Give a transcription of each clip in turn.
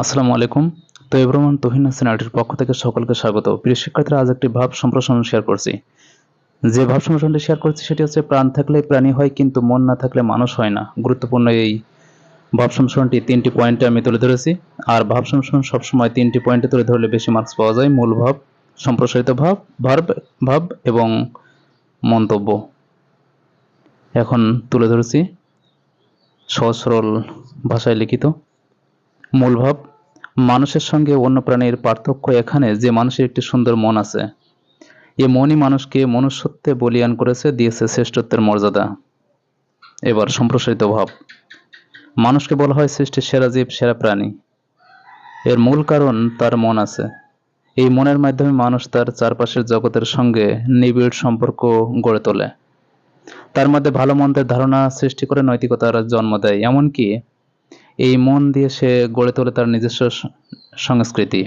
আসসালামু আলাইকুম। তো এব্রহমান তহিন হাসান আর্টির পক্ষ থেকে সকলকে স্বাগত। প্রিয় শিক্ষার্থীরা, আজ একটি ভাব সম্প্রসারণ শেয়ার করছি। যে ভাব সম্প্রসারণটি শেয়ার করছি, সেটি হচ্ছে প্রাণ থাকলে প্রাণী হয়, কিন্তু মন না থাকলে মানুষ হয় না। গুরুত্বপূর্ণ এই ভাব সম্প্রসারণটি তিনটি পয়েন্টে আমি তুলে ধরেছি। আর ভাব সম্প্রসারণ সবসময় তিনটি পয়েন্টে তুলে ধরলে বেশি মার্কস পাওয়া যায়। মূল ভাব, সম্প্রসারিত ভাব ভার্ব ভাব এবং মন্তব্য। এখন তুলে ধরেছি। সহজ সরল ভাষায় লিখিত। মূল ভাব, মানুষের সঙ্গে অন্য প্রাণীর পার্থক্য এখানে যে মানুষের একটি সুন্দর মন আছে। এ মনই মানুষকে মনুষ্যত্বে বলিয়ান করেছে, দিয়েছে শ্রেষ্ঠত্বের মর্যাদা। এবার সম্প্রসারিত ভাব। মানুষকে বলা হয় সৃষ্টির সেরা জীব, সেরা প্রাণী। এর মূল কারণ তার মন আছে। এই মনের মাধ্যমে মানুষ তার চারপাশের জগতের সঙ্গে নিবিড় সম্পর্ক গড়ে তোলে। তার মধ্যে ভালো মন্দের ধারণা সৃষ্টি করে নৈতিকতার জন্ম দেয়। এমনকি এই মন দিয়ে সে গড়ে তোলে তার নিজস্ব সংস্কৃতি।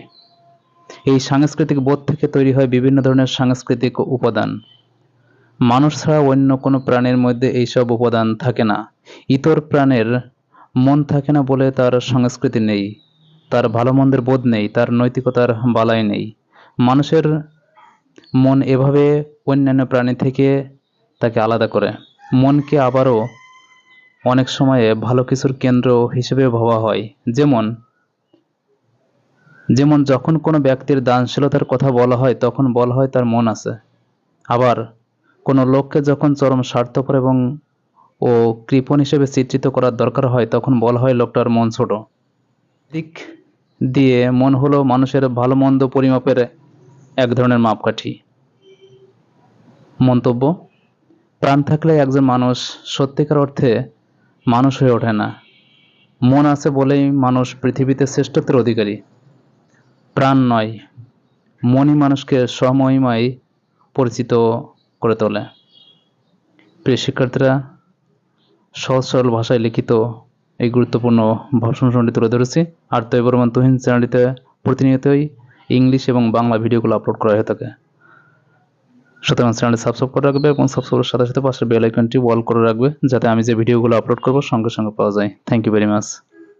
এই সাংস্কৃতিক বোধ থেকে তৈরি হয় বিভিন্ন ধরনের সাংস্কৃতিক উপাদান। মানুষ ছাড়া অন্য কোনো প্রাণীর মধ্যে এইসব উপাদান থাকে না। ইতর প্রাণের মন থাকে না বলে তার সংস্কৃতি নেই। তার ভালো মন্দের বোধ নেই, তার নৈতিকতার বালাই নেই। মানুষের মন এভাবে অন্যান্য প্রাণী থেকে তাকে আলাদা করে। মনকে আবারও অনেক সময়ে ভালো কিছুর কেন্দ্র হিসেবে ভাবা হয়। যেমন যেমন যখন কোনো ব্যক্তির দানশীলতার কথা বলা হয়, তখন বলা হয় তার মন আছে। আবার, কোনো লোককে যখন চরম স্বার্থপর এবং, ও কৃপণ হিসেবে চিত্রিত করার দরকার হয়, তখন বলা হয় লোকটার মন ছোট। দিক দিয়ে মন হলো মানুষের ভালো মন্দ পরিমাপের এক ধরনের মাপকাঠি। মন্তব্য, প্রাণ থাকলে একজন মানুষ সত্যিকার অর্থে মানুষ হয়ে ওঠে না। মন আছে বলেই মানুষ পৃথিবীতে শ্রেষ্ঠত্বের অধিকারী। প্রাণ নয়, মনই মানুষকে স্বমহিমায় পরিচিত করে তোলে। প্রিয় শিক্ষার্থীরা, সহজ সরল ভাষায় লিখিত এই গুরুত্বপূর্ণ ভাষণ শুনটি তুলে ধরেছি। আর তো বর্তমান তুহিন চ্যানেলটিতে প্রতিনিয়তই ইংলিশ এবং বাংলা ভিডিওগুলো আপলোড করা হয়ে থাকে। সুতরাং চ্যানেলটি সাবস্ক্রাইব করে রাখবে এবং সাবস্ক্রাইবের সাথে সাথে পাশে বেল আইকনটি অল করে রাখবে, যাতে আমি যে ভিডিওগুলো আপলোড করব সঙ্গে সঙ্গে পাওয়া যায়। Thank you very much